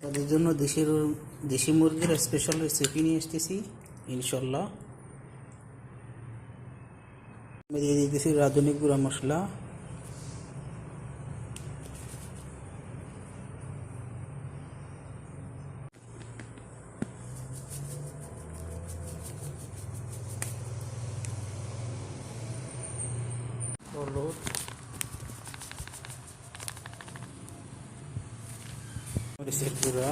তাদের জন্য দেশের দেশি মুরগির স্পেশাল রেসিপি নিয়ে এসতেছি ইনশাল্লাহ আমি দিয়ে দিতেছি রাঁধুনি গুঁড়া মশলা। হলুদ। মরিচের গুঁড়া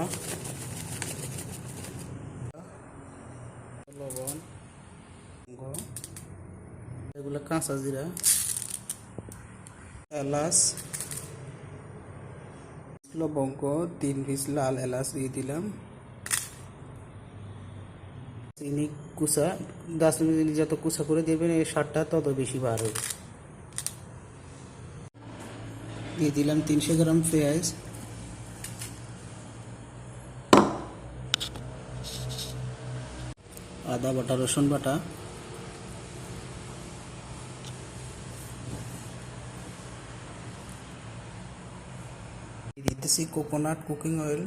এগুলো কাঁচা জিরা, এলাচ, লবঙ্গ, তিন পিস লাল এলাচ দিয়ে দিলাম। চিনি কুচা, দার্চিনি যত কুচা করে দেবেন, এই স্বাদটা তত বেশি বার দিয়ে দিলাম তিনশো গ্রাম পেঁয়াজ। আদা, বাটা, রসুন বাটা। দিতেছি কোকোনাট কুকিং অয়েল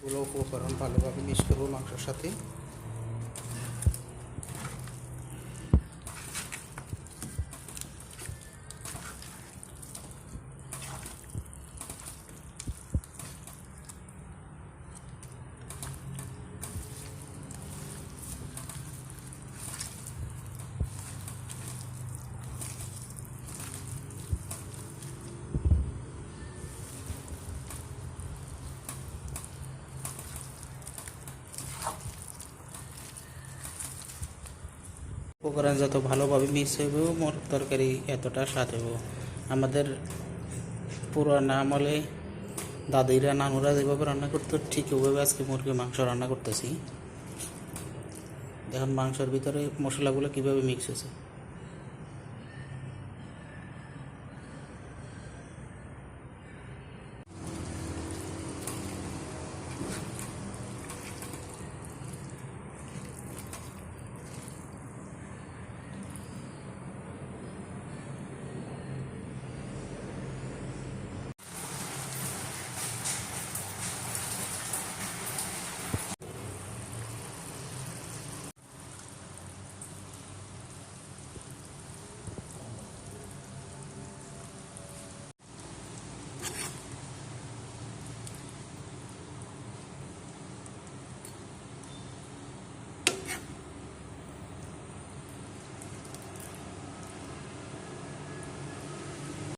পুরো উপকরণ ভালোভাবে মিক্স করব মাংসের সাথে। উপকরণ যত ভালোভাবে মিক্স হইব মোর তরকারি এতটা স্বাদ হইব। আমাদের পুরা নাম হলে দাদিরা, নানুরা যেভাবে রান্না করতো, ঠিক ওইভাবে আজকে মুরগি মাংস রান্না করতেছি। এখন মাংসের ভিতরে মশলাগুলো কীভাবে মিক্স হয়েছে।